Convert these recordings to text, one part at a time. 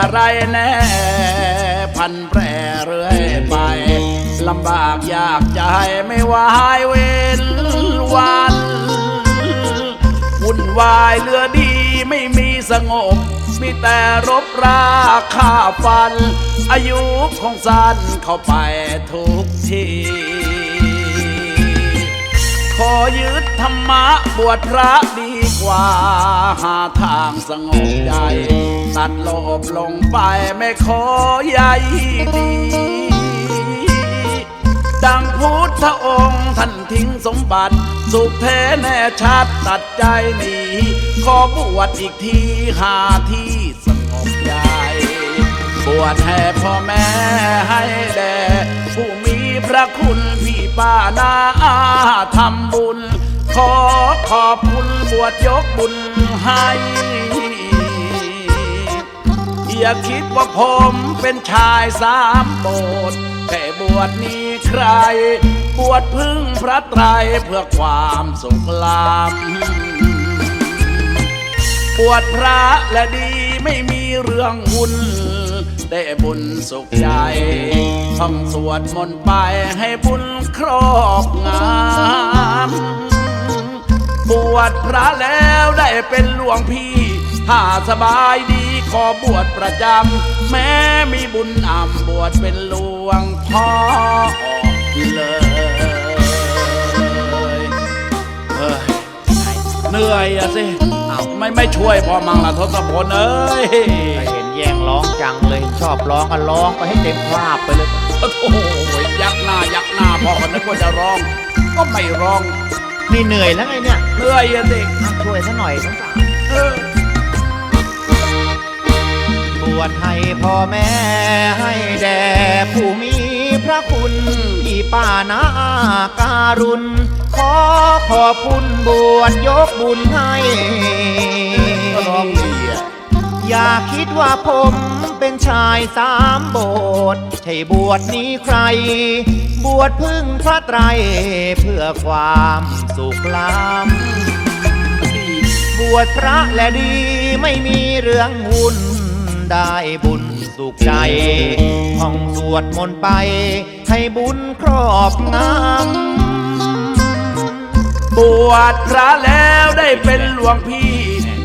อะไรแน่พันแปรเรื่อยไปลำบากยากใจไม่วายเว้นวันวุ่นวายเรือดีไม่มีสงบ มีแต่รบราฆ่าฟัน อายุของสั้นเข้าไปทุกทีขอยึดธรรมะบวชพระดี ว่าหาทางสงบใจ ตัดโลภลงไปไม่ขอใยดี ดังพุทธองค์ท่านทิ้งสมบัติ สุขแท้แน่ชัดตัดใจหนีขอบวชอีกทีหาที่สงบใจบวชให้พ่อแม่ให้แด่ผู้มีพระคุณพี่ป้านาทำบุญ ขอขอบคุณบวชยกบุญให้อย่าคิดว่าผมเป็นชายสามโบสถ์แค่บวชนี้ใคร บวชพึ่งพระไตรเพื่อความสุขลำบวชพระและดีไม่มีเรื่องวุ่นได้บุญสุขใจท่องสวดมนต์ไปให้บุญครอบงำ บวชพระแล้วได้เป็นหลวงพี่ ถ้าสบายดีขอบวชประจำ แม้มีบุญอ่ำบวชเป็นหลวงพ่อเลยเฮ้ยเหนื่อยอะสิอ้าวไม่ไม่ช่วยพอมังละทศพลเอ้ยเห็นแย่งร้องจังเลยชอบร้องก็ร้องไปให้เต็มคราบไปเลยโอ้โหยักหน้ายักหน้าพอกันนึกว่าจะร้อง ก็ไม่ร้อง นี่เหนื่อยแล้วไงเนี่ยเหนื่อยอะสิอะช่วยซะหน่อยสงสารเออบวชให้พ่อแม่ให้แด่ผู้มีพระคุณพี่ป้านาอาการุณ ขอขอบคุณบวชยกบุญให้ก็ร้องดีอะ อย่าคิดว่าผมเป็นชายสามโบสถ์ใช่บวชนี้ใคร บวชพึ่งพระไตรเพื่อความสุขล้ำบวชพระและดีไม่มีเรื่องวุ่นได้บุญสุขใจท่องสวดมนต์ไป ให้บุญครอบงำบวชพระแล้วได้เป็นหลวงพี่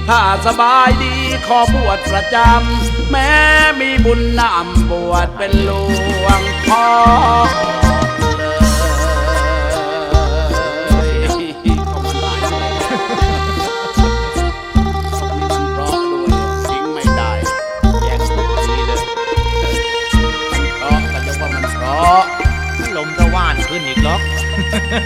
ถ้าสบายดีขอบวชประจำ แม้มีบุญนำบวชเป็นหลวงพ่อ ที่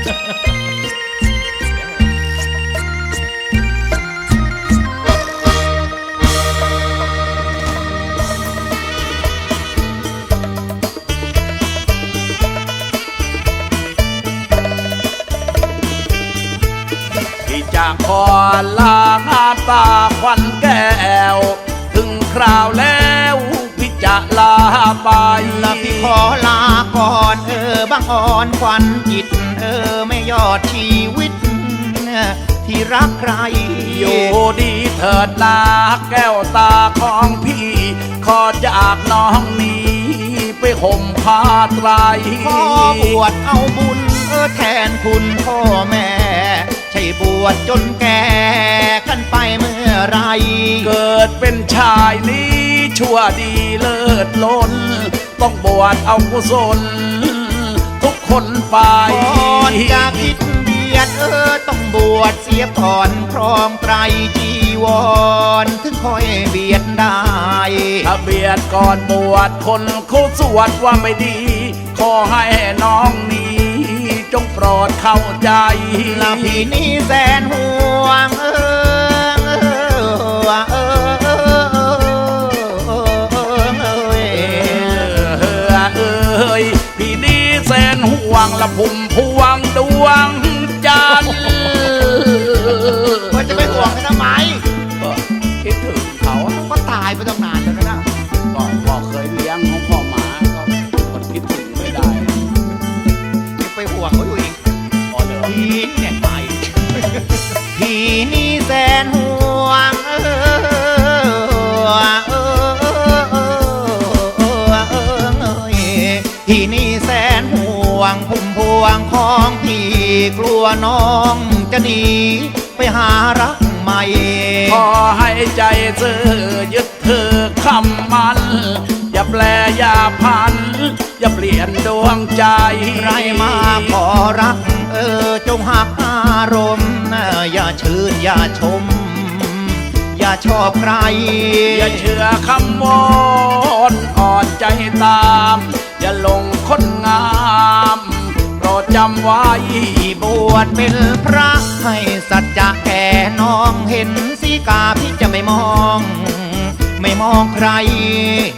จากคอลางานตาควันแก้ว ถึงคราวแล้วพี่จะลาไป อบางอ่อนควันจิตเออไม่ยอดชีวิต ที่รักใคร อยู่ดีเถิดนาแก้วตาของพี่ ขอจากน้องนี้ไปห่มผ้าไตรขอบวชเอาบุญเออแทนคุณพ่อแม่ ใช่บวชจนแก่กันไปเมื่อไหรเกิดเป็นชายนี้ชั่วดีเลิศล้น ต้องบวชเอากุศลทุก คนไปก่อนจะคิดเบียดเออต้องบวชเสียก่อนครองไตรจีวร ถึงค่อยเบียดได้ ถ้าเบียดก่อนบวชคนเขาสวดว่าไม่ดี ขอให้น้องนี้จงโปรดเข้าใจลาพี่นี่แสนห่วงเออเออเออ ละพุ่ม วงของพี่กลัวน้องจะหนีไปหารักใหม่ ขอให้ใจเธอยึดเธอคำมัน อย่าแปลอย่าพัน อย่าเปลี่ยนดวงใจใครมาขอรัก เออจงหักอารมณ์นะอย่าชื่นอย่าชม อย่าชอบใคร อย่าเชื่อคำวอ จำไว้บวชเป็นพระให้สัจจะแก่น้องเห็นสีกาพี่จะไม่มอง ไม่มองใคร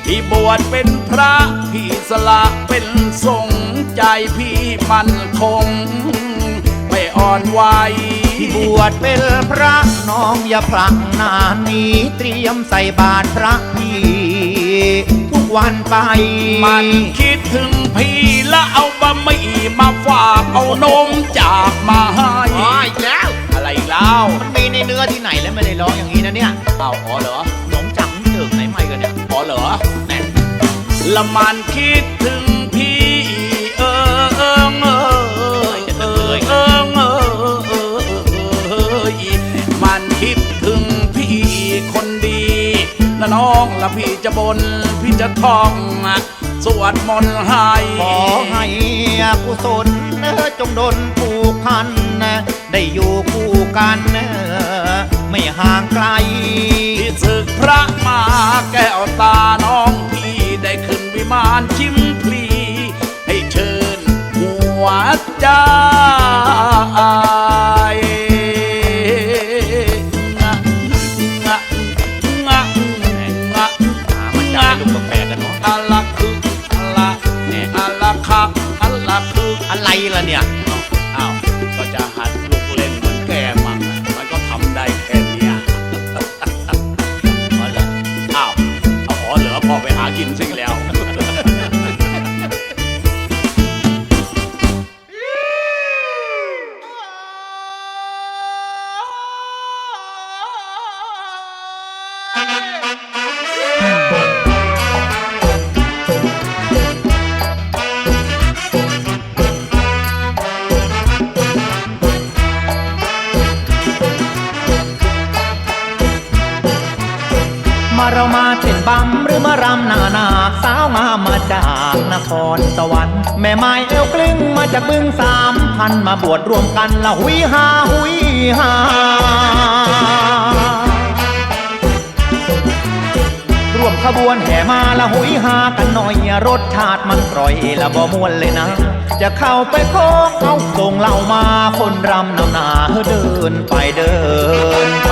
ที่บวชเป็นพระพี่สละเป็นสงฆ์ใจพี่มันคง ไม่อ่อนไหวที่บวชเป็นพระน้องอย่าพลังนานนี้เตรียมใส่บาตรพระพี่ ทุกวันไปมันคิด พี่แล้วเอาบะหมี่มาฝากเอานมจากมาให้อ๋ออีกแล้วอะไรอีกแล้วมันมีในเนื้อที่ไหนแล้วไม่ได้ร้องอย่างนี้นะเนี่ยอ้าวอ๋อเหรอขนมจังเจิกไหนไม่กันเนี่ยอ๋อเหรอแน่ละมันคิดถึงพี่เออเออเออเออเออเออเออมันคิดถึงพี่คนดีนะน้องละพี่จะบนพี่จะท่อง สวดมนต์ให้ขอให้กุศลจงดลผูกพัน ได้อยู่คู่กัน ไม่ห่างไกลที่ศึกพระมาแก้วตาน้องพี่ได้ขึ้นวิมานชิมพลี ให้เชิญหัวใจ อะ บำหรือมารำหนานาสาวงามมาจากนครสวรรค์ แม่ไม้เอวกลึงมาจากบึงสามพันมาบวชรวมกันละหุยฮาหุยฮาร่วมขบวนแห่มาละหุยฮากันหน่อยรสชาติมันกร่อยละบ่มวนเลยนะ จะเข้าไปโค้งเอาส่งเหล่ามาคนรำนำหนาเดินไปเดินไป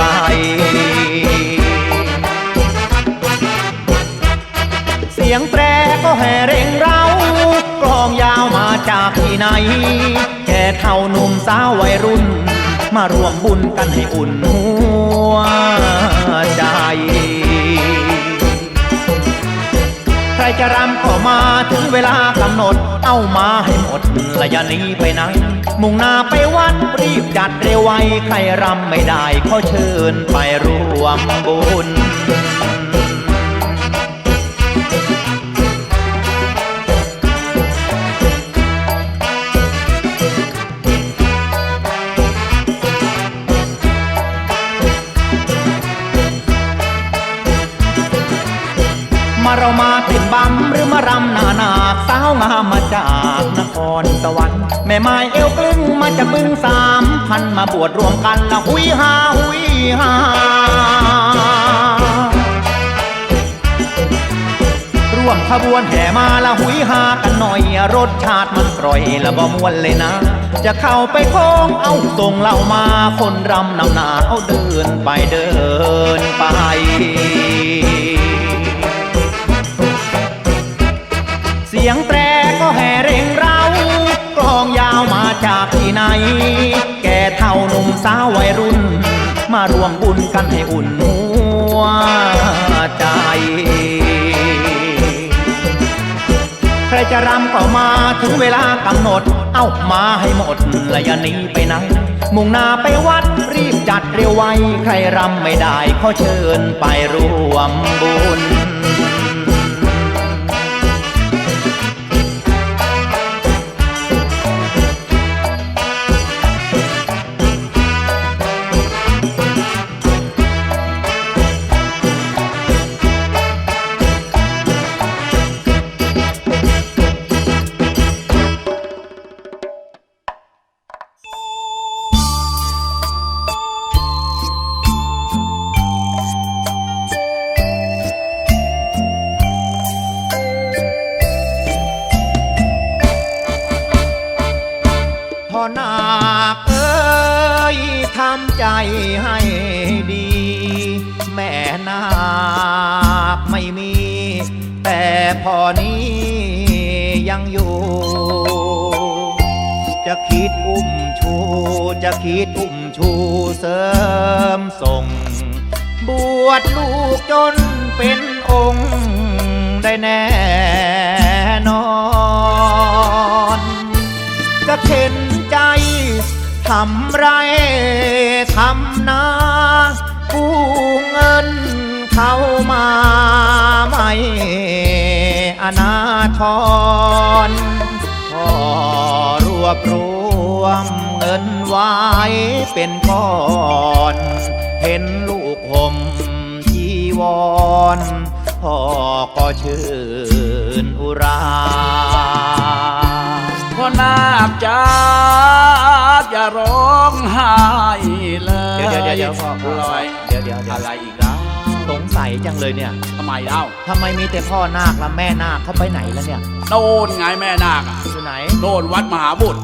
สียงแตรก็แห่เร่งเร้ากลองยาวมาจากที่ไหน แก่เท่าหนุ่มสาววัยรุ่น มารวมบุญกันให้อุ่นหัวใจ ใครจะรำก็มาถึงเวลากำหนด เอามาให้หมดและย่านีไปไหนมุ่งหน้าไปวัดรีบจัดเร็วไวใครรำไม่ได้ขอเชิญไปร่วมบุญ เรามาเต้นบำหรือมารำนานาสาวงามมาจากนครสวรรค์แม่ไม้เอวกลึงมาจากบึงสามพันมาบวชรวมกันละหุยฮาหุยฮาร่วมขบวนแห่มาละหุยฮากันหน่อยรสชาติมันกร่อยละบ่มวนเลยนะ จะเข้าไปโค้งเอาส่งเหล่ามาคนรำนำหนาเอาเดินไปเดินไป เสียงแตรก็แห่เร่งเรากลองยาวมาจากที่ไหน แก่เท่าหนุ่มสาววัยรุ่น มารวมบุญกันให้อุ่นหัวใจ ใครจะรำก็มาถึงเวลากำหนด เอ้ามาให้หมดและอย่าหนีไปไหนมุ่งหน้าไปวัดรีบจัดเร็วไว ใครรำไม่ได้ขอเชิญไปร่วมบุญ พ่อนาคเอ้ยทำใจให้ดี แม่นาคไม่มี แต่พ่อนี้ยังอยู่ จะคิดอุ้มชู จะคิดอุ้มชูเสริมส่ง บวชลูกจนเป็นองค์ได้แน่ ใจทำไรทำนากู้เงินเข้ามาไม่อนาทรพอรวบรวมเงินไว้เป็นก้อน เห็นลูกห่มจีวรพ่อก็ชื่นอุรา นาคจ้าอย่าร้องไห้เลยเดี๋ยวเดี๋ยวเดี๋ยวเดี๋ยวพ่อปล่อยเดี๋ยวเดี๋ยวเดี๋ยวอะไรอีกแล้วสงสัยจังเลยเนี่ยทำไมเล่าทำไมมีแต่พ่อนาคและแม่นาคเขาไปไหนแล้วเนี่ยโดนไงแม่นาคอะอยู่ไหน โดนวัดมหาบุตร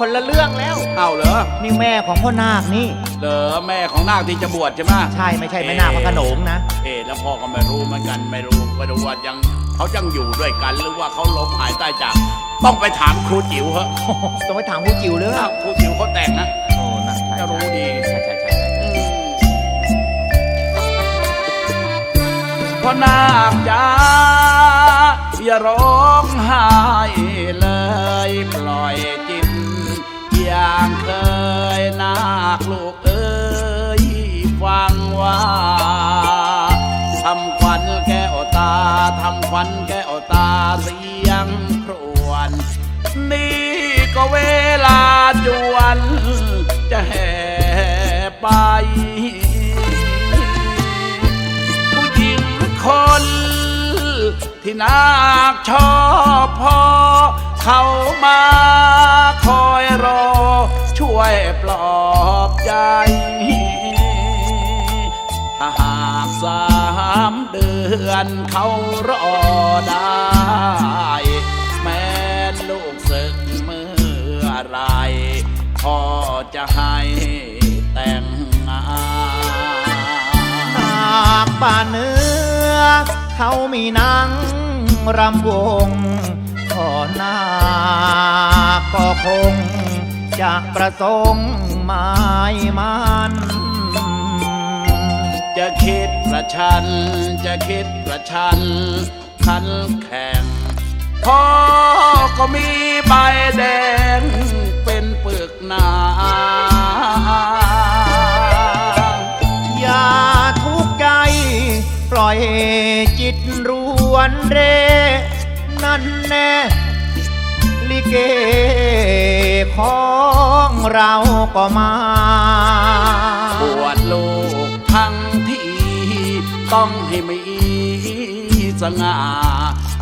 คนละเรื่องแล้วเอาเหรอนี่แม่ของพ่อนาคนี่เหรอแม่ของนาคที่จะบวชใช่ไหมใช่ไม่ใช่แม่นาคพระโขนงนะ เอ๊ะแล้วพ่อก็ไม่รู้เหมือนกันไม่รู้ไม่รู้ว่ายัง เขายังอยู่ด้วยกันหรือว่าเขาล้มหายตายจาก ต้องไปถามครูจิ๋วเหอะต้องไปถามผู้จิ๋วเรื่องถ้าครูจิ๋วเขาแต่งนะโอ้นะใช่จะรู้ดีใช่ใช่ใช่ใช่ใช่พ่อนาคจ้าอย่าร้องไห้เลยปล่อยจิตอย่างเคยนาคลูกเอ้ยฟังว่า ทำขวัญแก้วตาเสียงครวญนี่ก็เวลาจวน จะแห่ไป ผู้หญิงคน ที่นาคชอบพอ เขามาคอยรอ ช่วยปลอบใจ ถ้าหากสา เดือนเขารอได้ แม้ลูกศึกเมื่อไรพ่อจะให้แต่งงานนาคป่าเนื้อ เขามีหนังรำวงพ่อนาก็คง จะประสงค์หมายมัน จะคิดประชัน จะคิดประชันขันแข่งพ่อก็มีใบแดงเป็นปึกหนาอย่าทุกข์ใจ ปล่อยจิตรวนเร นั่นแน่ลิเกของเราก็มาบวชลูก ต้องให้มีสง่า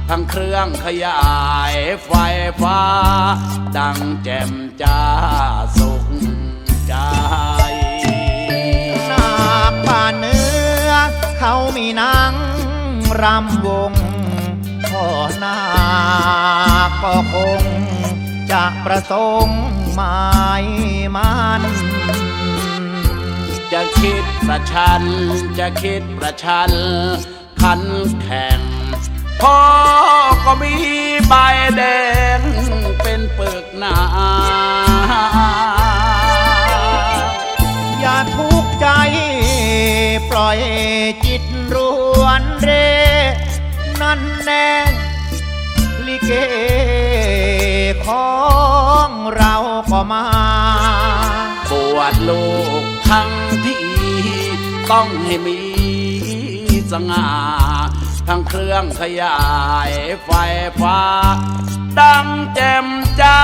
ทั้งเครื่องขยายไฟฟ้า ดังแจ่มจ้าสุขใจนาคป่าเนื้อ เขามีนังรำวงพ่อนาก็คง จะประสงค์หมายมัน คิดประชัน จะคิดประชัน ขันแข่งพ่อก็มีใบแดง เป็นเปึกหนาอย่าทุกข์ใจ ปล่อยจิตรวนเร นั่นแน่ลิเกของเราก็มาบวชลูกทั้ง ต้องให้มีสง่าทั้งเครื่องขยายไฟฟ้า ดังแจ่มจ้า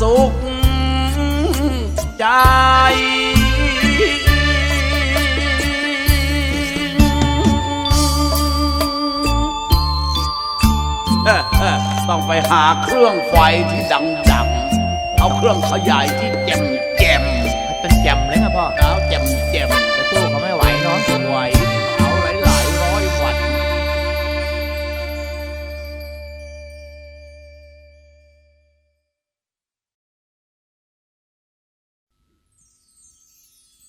สุขใจต้องไปหาเครื่องไฟที่ดังๆ เอาเครื่องขยายที่แจ่ม